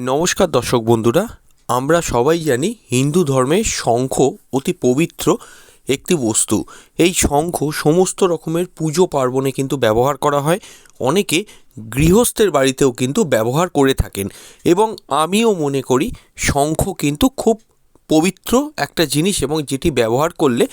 নমস্কার দর্শক বন্ধুরা, আমরা সবাই জানি হিন্দু ধর্মে শঙ্খ অতি পবিত্র একটি বস্তু। এই শঙ্খ সমস্ত রকমের পুজো পার্বণে কিন্তু ব্যবহার করা হয়। অনেকে গৃহস্থের বাড়িতেও কিন্তু ব্যবহার করে থাকেন এবং আমিও মনে করি শঙ্খ কিন্তু খুব পবিত্র একটা জিনিস এবং যেটি ব্যবহার করলে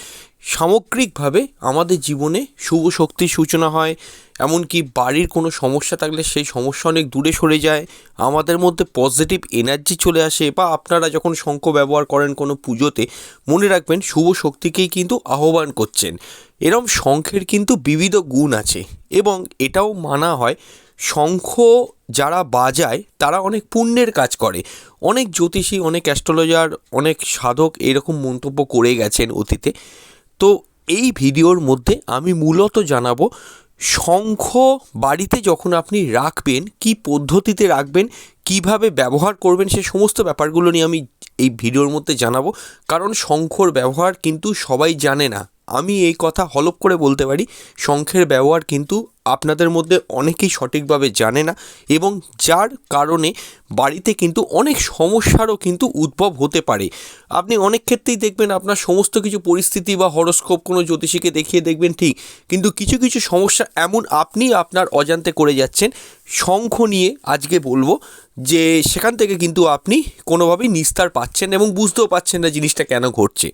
সামগ্রিকভাবে আমাদের জীবনে শুভ শক্তির সূচনা হয়, এমনকি বাড়ির কোনো সমস্যা থাকলে সেই সমস্যা অনেক দূরে সরে যায়, আমাদের মধ্যে পজিটিভ এনার্জি চলে আসে বা আপনারা যখন শঙ্খ ব্যবহার করেন কোনো পুজোতে, মনে রাখবেন শুভ শক্তিকেই কিন্তু আহ্বান করছেন। এরম শঙ্খের কিন্তু বিবিধ গুণ আছে এবং এটাও মানা হয় শঙ্খ যারা বাজায়, তারা অনেক পুণ্যের কাজ করে। অনেক জ্যোতিষী, অনেক অ্যাস্ট্রোলজার, অনেক সাধক এরকম মন্তব্য করে গেছেন অতীতে। তো এই ভিডিওর মধ্যে আমি মূলত জানাব, শঙ্খ বাড়িতে যখন আপনি রাখবেন, কি পদ্ধতিতে রাখবেন, কীভাবে ব্যবহার করবেন, সে সমস্ত ব্যাপারগুলো নিয়ে আমি এই ভিডিওর মধ্যে জানাব। কারণ শঙ্খর ব্যবহার কিন্তু সবাই জানে না। আমি এই কথা হলপ করে বলতে পারি, শঙ্খের ব্যবহার কিন্তু আপনাদের মধ্যে অনেকেই সঠিকভাবে জানে না এবং যার কারণে বাড়িতে কিন্তু অনেক সমস্যারও কিন্তু উদ্ভব হতে পারে। আপনি অনেক ক্ষেত্রেই দেখবেন আপনার সমস্ত কিছু পরিস্থিতি বা হরস্কোপ কোনো জ্যোতিষীকে দেখিয়ে দেখবেন ঠিক, কিন্তু কিছু কিছু সমস্যা এমন আপনি আপনার অজান্তে করে যাচ্ছেন, শঙ্খ নিয়ে আজকে বলব যে সেখান থেকে কিন্তু আপনি কোনোভাবেই নিস্তার পাচ্ছেন এবং বুঝতেও পাচ্ছেন না জিনিসটা কেন ঘটছে।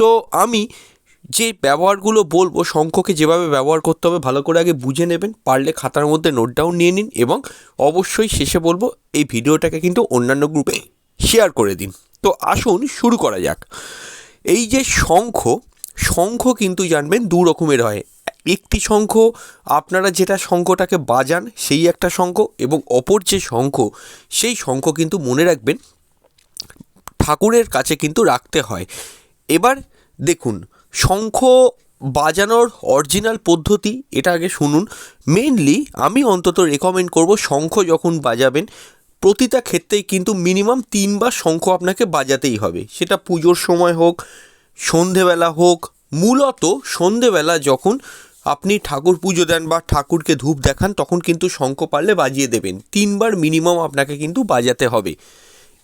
তো আমি যে ব্যবহারগুলো বলব শঙ্খকে যেভাবে ব্যবহার করতে হবে, ভালো করে আগে বুঝে নেবেন, পারলে খাতার মধ্যে নোট ডাউন নিয়ে নিন এবং অবশ্যই শেষে বলব, এই ভিডিওটাকে কিন্তু অন্যান্য গ্রুপে শেয়ার করে দিন। তো আসুন শুরু করা যাক। এই যে শঙ্খ শঙ্খ কিন্তু জানবেন দু রকমের হয়। একটি শঙ্খ আপনারা যেটা শঙ্খটাকে বাজান, সেই একটা শঙ্খ এবং অপর যে শঙ্খ সেই শঙ্খ কিন্তু মনে রাখবেন, ঠাকুরের কাছে কিন্তু রাখতে হয়। এবার দেখুন শঙ্খ বাজানোর অরিজিনাল পদ্ধতি, এটা আগে শুনুন। মেনলি আমি অন্তত রেকমেন্ড করব শঙ্খ যখন বাজাবেন, প্রতিটা ক্ষেত্রেই কিন্তু মিনিমাম তিনবার শঙ্খ আপনাকে বাজাতেই হবে। সেটা পুজোর সময় হোক, সন্ধেবেলা হোক, মূলত সন্ধেবেলা যখন আপনি ঠাকুর পুজো দেন বা ঠাকুরকে ধূপ দেখান, তখন কিন্তু শঙ্খ পারলে বাজিয়ে দেবেন। তিনবার মিনিমাম আপনাকে কিন্তু বাজাতে হবে।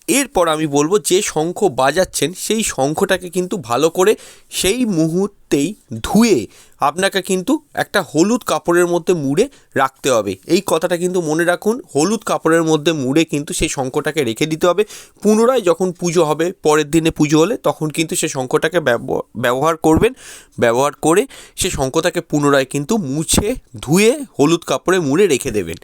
এরপর আমি বলব যে শঙ্খ বাজাচ্ছেন, সেই শঙ্খটাকে কিন্তু ভালো করে সেই মুহূর্তেই ধুয়ে আপনাকে কিন্তু একটা হলুদ কাপড়ের মধ্যে মুড়ে রাখতে হবে। এই কথাটা কিন্তু মনে রাখুন, হলুদ কাপড়ের মধ্যে মুড়ে কিন্তু সেই শঙ্খটাকে রেখে দিতে হবে। পুনরায় যখন পুজো হবে, পরের দিনে পুজো হলে তখন কিন্তু সে শঙ্খটাকে ব্যবহার করবেন। ব্যবহার করে সে শঙ্খটাকে পুনরায় কিন্তু মুছে ধুয়ে হলুদ কাপড়ে মুড়ে রেখে দেবেন।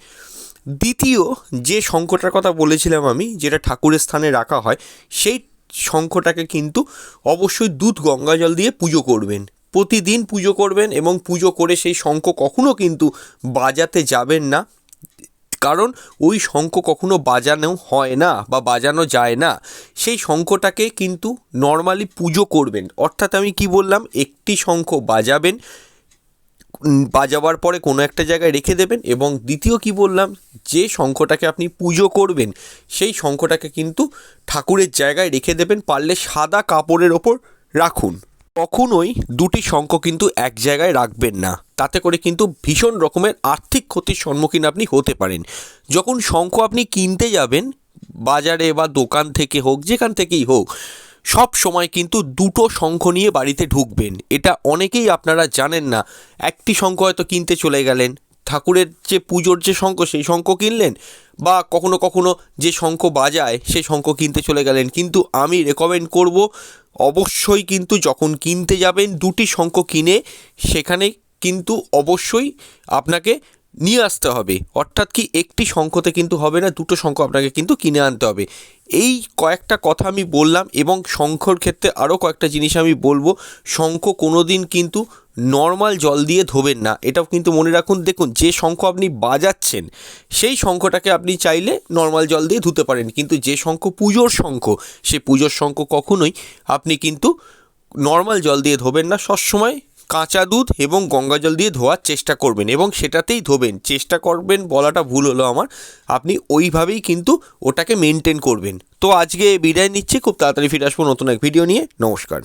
দ্বিতীয় যে শঙ্খটার কথা বলেছিলাম আমি, যেটা ঠাকুরের স্থানে রাখা হয়, সেই শঙ্খটাকে কিন্তু অবশ্যই দুধ গঙ্গা জল দিয়ে পুজো করবেন। প্রতিদিন পুজো করবেন এবং পুজো করে সেই শঙ্খ কখনও কিন্তু বাজাতে যাবেন না। কারণ ওই শঙ্খ কখনো বাজানো হয় না বা বাজানো যায় না। সেই শঙ্খটাকে কিন্তু নর্মালি পুজো করবেন। অর্থাৎ আমি কি বললাম, একটি শঙ্খ বাজাবেন বাজাবার পরে কোনো একটা জায়গায় রেখে দেবেন এবং দ্বিতীয় কি বললাম, যে শঙ্খটাকে আপনি পুজো করবেন, সেই শঙ্খটাকে কিন্তু ঠাকুরের জায়গায় রেখে দেবেন, পারলে সাদা কাপড়ের ওপর রাখুন। কখনোই দুটি শঙ্খ কিন্তু এক জায়গায় রাখবেন না। তাতে করে কিন্তু ভীষণ রকমের আর্থিক ক্ষতির সম্মুখীন আপনি হতে পারেন। যখন শঙ্খ আপনি কিনতে যাবেন, বাজারে বা দোকান থেকে হোক, যেখান থেকেই হোক সব সময় কিন্তু দুটো শঙ্খ নিয়ে বাড়িতে ঢুকবেন। এটা অনেকেই আপনারা জানেন না। একটি শঙ্খ হয়তো কিনতে চলে গেলেন। ঠাকুরের যে পুজোর যে শঙ্খ, সেই শঙ্খ কিনলেন? বা কখনো কখনো যে শঙ্খ বাজায়, সেই শঙ্খ কিনতে চলে গেলেন। কিন্তু আমি রেকমেন্ড করব, অবশ্যই কিন্তু যখন কিনতে যাবেন, দুটি শঙ্খ কিনে, সেখানে কিন্তু অবশ্যই আপনাকে নিয়ে আসতে হবে। অর্থাৎ কি একটি শঙ্খতে কিন্তু হবে না, দুটো শঙ্খ আপনাকে কিন্তু কিনে আনতে হবে। এই কয়েকটা কথা আমি বললাম এবং শঙ্খর ক্ষেত্রে আরও কয়েকটা জিনিস আমি বলব। শঙ্খ কোনো দিন কিন্তু নর্মাল জল দিয়ে ধোবেন না। এটাও কিন্তু মনে রাখুন, দেখুন যে শঙ্খ আপনি বাজাচ্ছেন, সেই শঙ্খটাকে আপনি চাইলে নর্মাল জল দিয়ে ধুতে পারেন। কিন্তু যে শঙ্খ পুজোর শঙ্খ, সে পুজোর শঙ্খ কখনোই আপনি কিন্তু নর্মাল জল দিয়ে ধোবেন না। সবসময় কাঁচা দুধ এবং গঙ্গা জল দিয়ে ধোয়ার চেষ্টা করবেন এবং সেটাতেই ধোবেন। চেষ্টা করবেন, বলাটা ভুল হলো আমার। আপনি ওইভাবেই কিন্তু ওটাকে মেনটেন করবেন। তো আজকে বিদায় নিচ্ছি, খুব তাড়াতাড়ি ফিরে আসব নতুন এক ভিডিও নিয়ে। নমস্কার।